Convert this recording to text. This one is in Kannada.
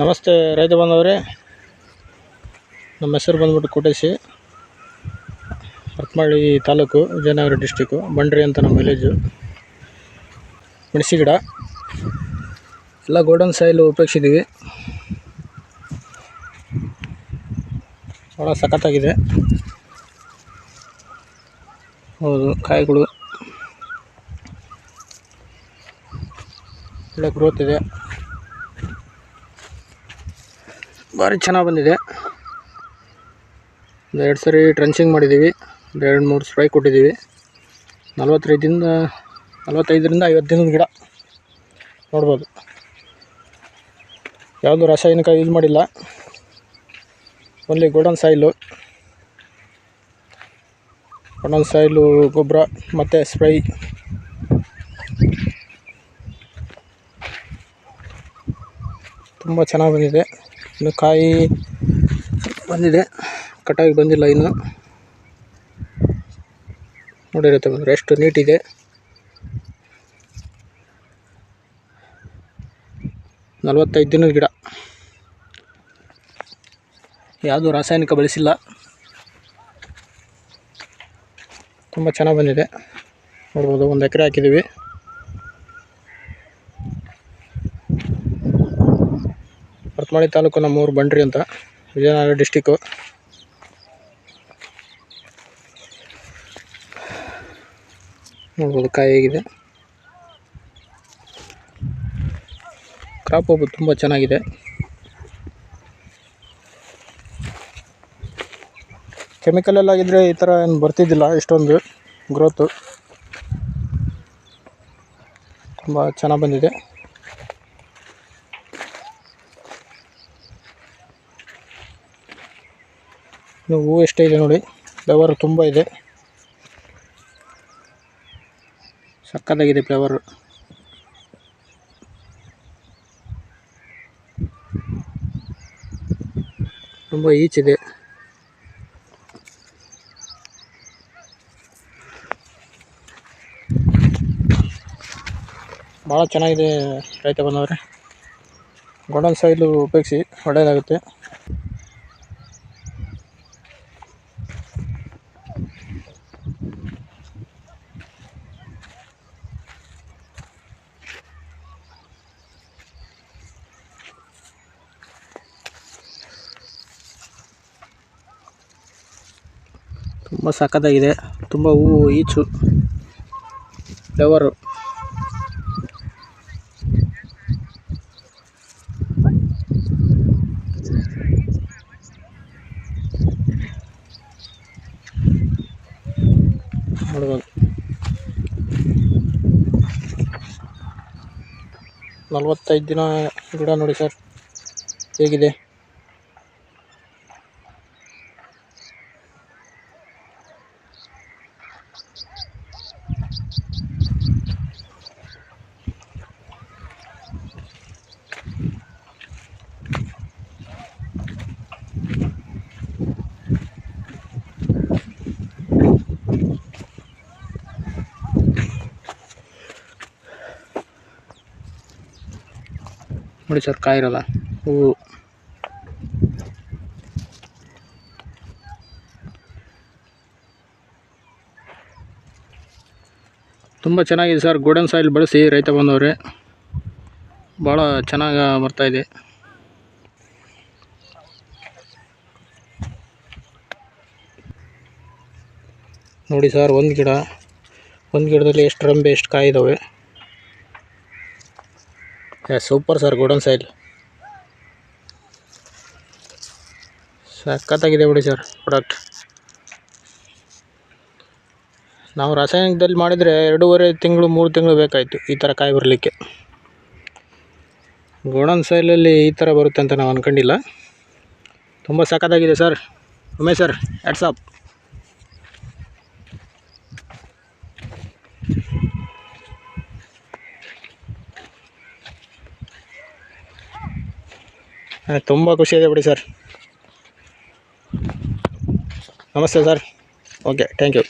ನಮಸ್ತೆ ರೈತ ಬಾಂಧವರೇ. ನಮ್ಮ ಹೆಸರು ಬಂದ್ಬಿಟ್ಟು ಕೋಟೇಶಿ ಹರಪನಹಳ್ಳಿ ತಾಲೂಕು, ವಿಜಯನಗರ ಡಿಸ್ಟಿಕ್ಕು ಬಂಡ್ರಿ ಅಂತ ನಮ್ಮ ವಿಲೇಜು ಮೆಣಸಿ ಗಿಡ. ಎಲ್ಲ ಗೋಲ್ಡನ್ ಸಾಯಿಲು ಉಪಯೋಗಿಸಿದ್ದೀವಿ. ಭಾಳ ಸಖತ್ತಾಗಿದೆ. ಹೌದು, ಕಾಯಿಗಳು. ಒಳ್ಳೆ ಗ್ರೋತ್ ಇದೆ. ಭಾರಿ ಚೆನ್ನಾಗಿ ಬಂದಿದೆ. ಒಂದು ಎರಡು ಸರಿ ಟ್ರೆಂಚಿಂಗ್ ಮಾಡಿದ್ದೀವಿ ಎರಡು ಮೂರು ಸ್ಪ್ರೈ ಕೊಟ್ಟಿದ್ದೀವಿ ನಲ್ವತ್ತೈದಿಂದ ನಲ್ವತ್ತೈದರಿಂದ ಐವತ್ತು ದಿನದ ಗಿಡ ನೋಡ್ಬೋದು. ಯಾವುದು ರಾಸಾಯನಿಕ ಯೂಸ್ ಮಾಡಿಲ್ಲ. Only golden soil golden soil ಗೊಬ್ಬರ, ಮತ್ತು ಸ್ಪ್ರೈ ತುಂಬ ಚೆನ್ನಾಗಿ ಬಂದಿದೆ. ಇನ್ನು ಕಾಯಿ ಬಂದಿದೆ. ಕಟಾಗಿ ಬಂದಿಲ್ಲ ಇನ್ನು. ನೋಡಿರುತ್ತೆ ಬಂದರೆ ಎಷ್ಟು ನೀಟಿದೆ. ನಲವತ್ತೈದು ದಿನದ ಗಿಡ. ಯಾವುದು ರಾಸಾಯನಿಕ ಬಳಸಿಲ್ಲ. ತುಂಬ ಚೆನ್ನಾಗಿ ಬಂದಿದೆ. ನೋಡ್ಬೋದು, ಒಂದು ಎಕರೆ ಹಾಕಿದ್ದೀವಿ. ಹರಪನಹಳ್ಳಿ ತಾಲೂಕು ನಮ್ಮೂರು ಬಂಡ್ರಿ ಅಂತ, ವಿಜಯನಗರ ಡಿಸ್ಟಿಕ್ಕು ನೋಡ್ಬೋದು ಕಾಯಿ ಹೇಗಿದೆ. ಕ್ರಾಪ್ ತುಂಬ ಚೆನ್ನಾಗಿದೆ. ಕೆಮಿಕಲೆಲ್ಲ ಆಗಿದ್ರೆ ಈ ಥರ ಏನು ಬರ್ತಿದ್ದಿಲ್ಲ, ಇಷ್ಟೊಂದು ಗ್ರೋತು ತುಂಬ ಚೆನ್ನಾಗಿ ಬಂದಿದೆ. ಇನ್ನು ಹೂವು ಎಷ್ಟೇ ಇದೆ ನೋಡಿ. ಫ್ಲವರ್ ತುಂಬ ಇದೆ. ಸಕ್ಕತ್ತಾಗಿದೆ ಫ್ಲವರ್. ತುಂಬ ಈಚಿದೆ ಭಾಳ ಚೆನ್ನಾಗಿದೆ ರೈತ ಬಂದವರೆ. ಗೋಡನ್ ಸೈಲು ಉಪಯೋಗಿಸಿ ಒಳ್ಳೆಯದಾಗುತ್ತೆ. ತುಂಬ ಸಖತ್ತಾಗಿದೆ. ತುಂಬ ಹೂವು ಈಚು ಫ್ಲವರು. ನೋಡ್ಬೋದು. ನಲ್ವತ್ತೈದು ದಿನ ಗಿಡ ನೋಡಿ ಸರ್ ಹೇಗಿದೆ? ನೋಡಿ ಸರ್ ಕಾಯಿರಲ್ಲ. ಹೂವು ತುಂಬ ಚೆನ್ನಾಗಿದೆ ಸರ್ ಗೋಲ್ಡನ್ ಸಾಯಿಲ್ ಬಳಸಿ ರೈತ ಬಂದವ್ರೆ. ಭಾಳ ಚೆನ್ನಾಗಿ ಬರ್ತಾಯಿದೆ ನೋಡಿ ಸರ್, ಒಂದು ಗಿಡ. ಒಂದು ಗಿಡದಲ್ಲಿ ಎಷ್ಟು ರಂಬೆ, ಎಷ್ಟು ಕಾಯಿ ಇದ್ದಾವೆ ಸೂಪರ್ ಸರ್ ಗೋಡನ್ ಸೈಲ್ ಸಖತ್ತಾಗಿದೆ ಬಿಡಿ ಸರ್ ಪ್ರಾಡಕ್ಟ್ ನಾವು ರಾಸಾಯನಿಕದಲ್ಲಿ ಮಾಡಿದರೆ ಎರಡೂವರೆ ತಿಂಗಳು, ಮೂರು ತಿಂಗಳು ಬೇಕಾಯಿತು ಈ ಥರ ಕಾಯಿ ಬರಲಿಕ್ಕೆ. ಗೋಡನ್ ಸೈಲಲ್ಲಿ ಈ ಥರ ಬರುತ್ತೆ ಅಂತ ನಾವು ಅಂದ್ಕೊಂಡಿಲ್ಲ ತುಂಬ ಸಖತ್ತಾಗಿದೆ ಸರ್ ಉಮೇಶ್ ಸರ್ ಆಪ್ ತುಂಬ ಖುಷಿಯಾಗಿದೆ ಬಿಡಿ ಸರ್. ನಮಸ್ತೆ ಸರ್. Okay thank you